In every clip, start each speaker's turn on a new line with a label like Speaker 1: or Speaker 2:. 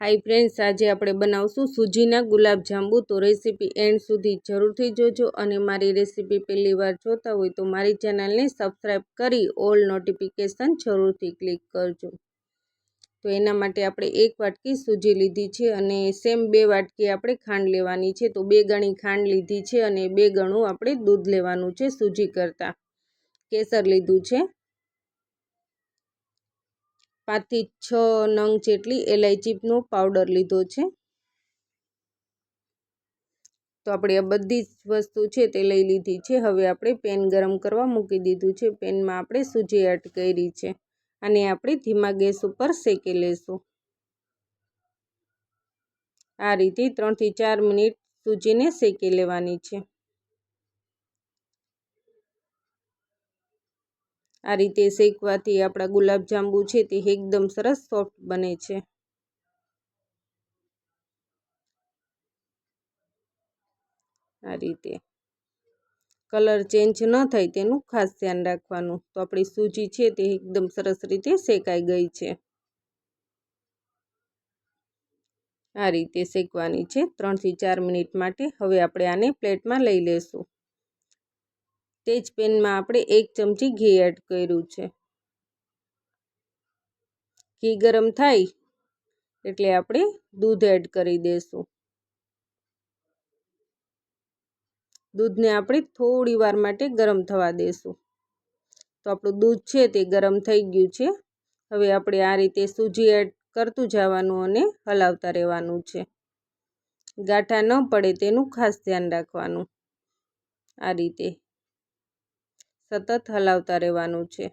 Speaker 1: High friends આજે આપણે બનાવશું સૂજીના ગુલાબ જાંબુ. તો રેસીપી એન્ડ સુધી જરૂરથી જોજો અને મારી રેસીપી પહેલી વાર જોતા હોય તો મારી ચેનલને સબસ્ક્રાઈબ કરી ઓલ નોટિફિકેશન જરૂરથી ક્લિક કરજો. તો એના માટે આપણે એક વાટકી સૂજી લીધી છે અને સેમ બે વાટકી આપણે ખાંડ લેવાની છે. તો બે ગણી ખાંડ લીધી છે અને બે ગણું આપણે દૂધ લેવાનું છે સૂજી કરતાં. કેસર લીધું છે. પાંચથી છ નંગ જેટલી એલાયચીનો પાવડર લીધો છે. તો આપણે આ બધી જ વસ્તુ છે તે લઈ લીધી છે. હવે આપણે પેન ગરમ કરવા મૂકી દીધું છે. પેનમાં આપણે સૂજી એડ કરી છે. અને આપણે ધીમા ગેસ ઉપર શેકી લેશું. આ રીતે ત્રણથી ચાર મિનિટ સૂજીને શેકી લેવાની છે. આ રીતે શેકવાથી આપણા ગુલાબજાંબુ છે તે એકદમ સરસ સોફ્ટ બને છે. આ રીતે કલર ચેન્જ ન થાય તેનું ખાસ ધ્યાન રાખવાનું. તો આપણી સૂજી છે તે એકદમ સરસ રીતે શેકાઈ ગઈ છે. આ રીતે શેકવાની છે ત્રણથી ચાર મિનિટ માટે. હવે આપણે આને પ્લેટમાં લઈ લેશું. તે જ પેનમાં આપણે એક ચમચી ઘી એડ કર્યું છે. ઘી ગરમ થાય એટલે આપણે દૂધ એડ કરી દઈશું દૂધને આપણે થોડી વાર માટે ગરમ થવા દઈશું તો આપણું દૂધ છે તે ગરમ થઈ ગયું છે. હવે આપણે આ રીતે સૂજી એડ કરતું જવાનું અને હલાવતા રહેવાનું છે. ગાંઠા ન પડે તેનું ખાસ ધ્યાન રાખવાનું. આ રીતે સતત હલાવતા રહેવાનું છે.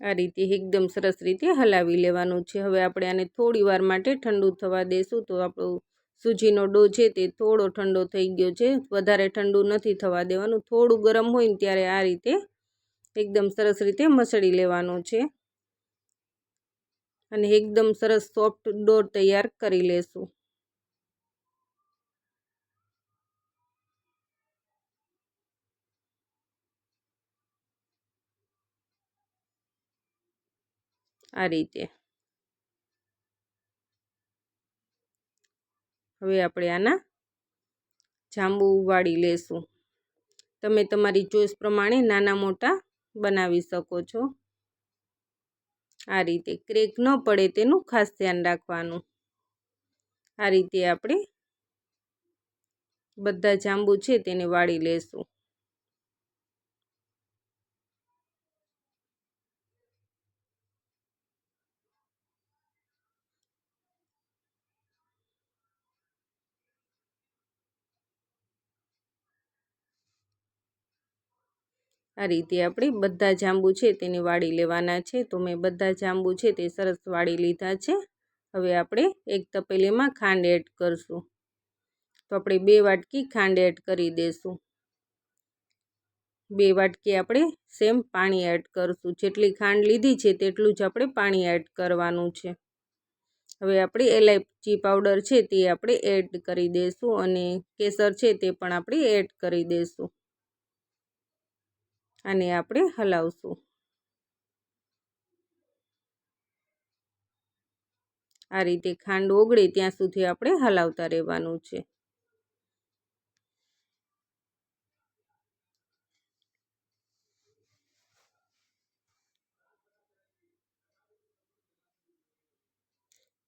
Speaker 1: આ રીતે એકદમ સરસ રીતે હલાવી લેવાનું છે. હવે આપણે આને થોડી વાર માટે ઠંડુ થવા દઈશું તો આપણો સૂજીનો ડો છે તે થોડો ઠંડો થઈ ગયો છે. વધારે ઠંડુ નથી થવા દેવાનું. થોડું ગરમ હોય ને ત્યારે આ રીતે એકદમ સરસ રીતે મસળી લેવાનો છે. અને એકદમ સરસ સોફ્ટ ડો તૈયાર કરી લેશું. આ રીતે. હવે આપણે આના જાંબુ વાળી લેશું. તમે તમારી ચોઈસ પ્રમાણે નાના મોટા બનાવી શકો છો. આ રીતે ક્રેક ન પડે તેનું ખાસ ધ્યાન રાખવાનું. આ રીતે આપણે બધા જાંબુ છે તેને વાળી લેશું. આ રીતે આપણે બધા જાંબુ છે તેને વાળી લેવાના છે. તો મેં બધા જાંબુ છે તે સરસ વાળી લીધા છે. હવે આપણે એક તપેલીમાં ખાંડ એડ કરશું. તો આપણે બે વાટકી ખાંડ એડ કરી દઈશું બે વાટકી આપણે સેમ પાણી એડ કરશું. જેટલી ખાંડ લીધી છે તેટલું જ આપણે પાણી એડ કરવાનું છે. હવે આપણે એલાયચી પાવડર છે તે આપણે એડ કરી દઈશું અને કેસર છે તે પણ આપણે એડ કરી દઈશું અને આપણે હલાવશું. આ રીતે ખાંડ ઓગળે ત્યાં સુધી આપણે હલાવતા રહેવાનું છે.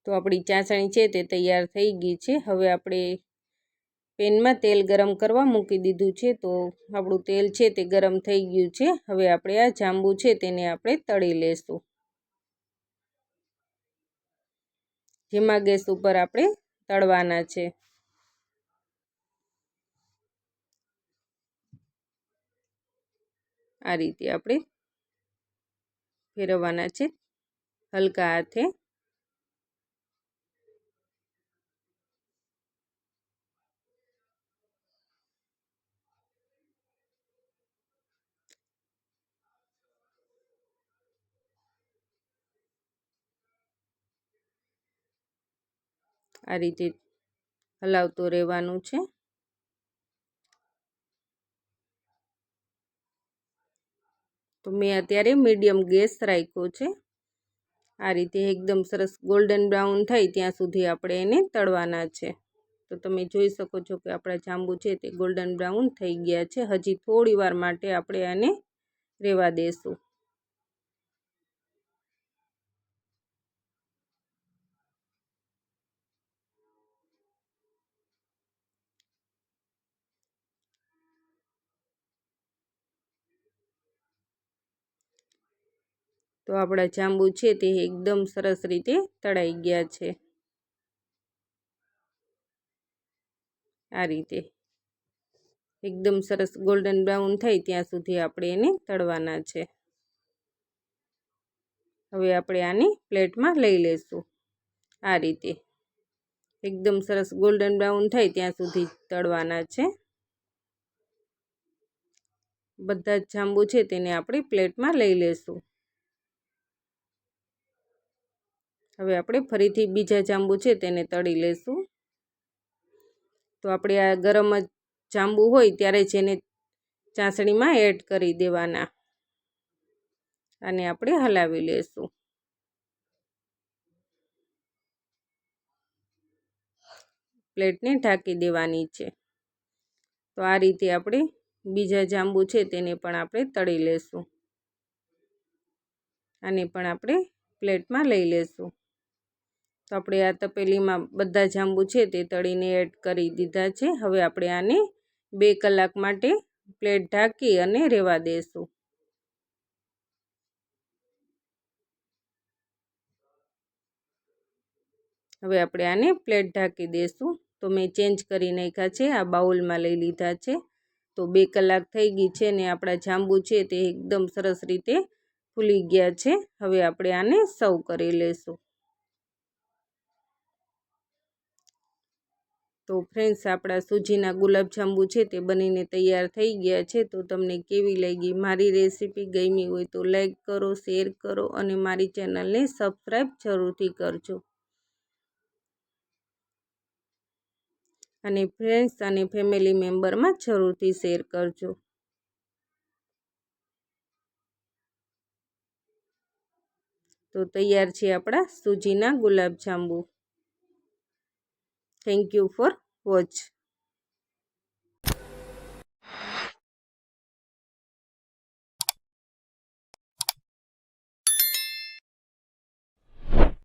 Speaker 1: તો આપણી ચાસણી છે તે તૈયાર થઈ ગઈ છે. હવે આપણે પેનમાં તેલ ગરમ કરવા મૂકી દીધું છે, તો આપણું તેલ છે તે ગરમ થઈ ગયું છે. હવે આપણે આ જાંબુ છે તેને આપણે તળી લેશું. જેમાં ગેસ ઉપર આપણે તળવાના છે. આ રીતે આપણે ફેરવવાના છે. હલકા હાથે આ રીતે હલાવતો રહેવાનું છે. તો મેં અત્યારે મીડિયમ ગેસ રાખ્યો છે. આ રીતે એકદમ સરસ ગોલ્ડન બ્રાઉન થાય ત્યાં સુધી આપણે એને તળવાના છે. તો તમે જોઈ શકો છો કે આપણા જાંબુ છે તે ગોલ્ડન બ્રાઉન થઈ ગયા છે. હજી થોડી વાર માટે આપણે આને રહેવા દેશું. તો આપણા જાંબુ છે તે એકદમ સરસ રીતે તળાઈ ગયા છે. આ રીતે. એકદમ સરસ ગોલ્ડન બ્રાઉન થાય ત્યાં સુધી આપણે એને તળવાના છે. હવે આપણે આની પ્લેટમાં લઈ લેશું. આ રીતે. એકદમ સરસ ગોલ્ડન બ્રાઉન થાય ત્યાં સુધી તળવાના છે. બધા જ જાંબુ છે તેને આપણે પ્લેટમાં લઈ લેશું. હવે આપણે ફરીથી બીજા જાંબુ છે તેને તળી લેશું. તો આપણે આ ગરમ જાંબુ હોય ત્યારે જેને ચાસણીમાં એડ કરી દેવાના. અને આપણે હલાવી લેશું. પ્લેટને ઢાંકી દેવાની છે. તો આ રીતે આપણે બીજા જાંબુ છે તેને પણ આપણે તળી લેશું. આને પણ આપણે પ્લેટમાં લઈ લેશું. તો આપણે આ તપેલીમાં બધા જાંબુ છે તે તળીને એડ કરી દીધા છે. હવે આપણે આને બે કલાક માટે પ્લેટ ઢાંકી અને રહેવા દેશું. હવે આપણે આને પ્લેટ ઢાંકી દઈશું તો મેં ચેન્જ કરી નાખ્યા છે, આ બાઉલમાં લઈ લીધા છે. તો બે કલાક થઈ ગઈ છે ને આપણા જાંબુ છે તે એકદમ સરસ રીતે ફૂલી ગયા છે. હવે આપણે આને સર્વ કરી લઈશું તો ફ્રેન્ડ્સ આપણા સૂજીના ગુલાબજાંબુ છે તે બનીને તૈયાર થઈ ગયા છે, તો તમને કેવી લાગી મારી રેસીપી ગમી હોય તો લાઈક કરો શેર કરો અને મારી ચેનલને સબસ્ક્રાઈબ જરૂરથી કરજો. અને ફ્રેન્ડ્સ અને ફેમિલી મેમ્બરમાં જરૂરથી શેર કરજો. તો તૈયાર છે આપણા સૂજીના gulab jamun. thank you for watch.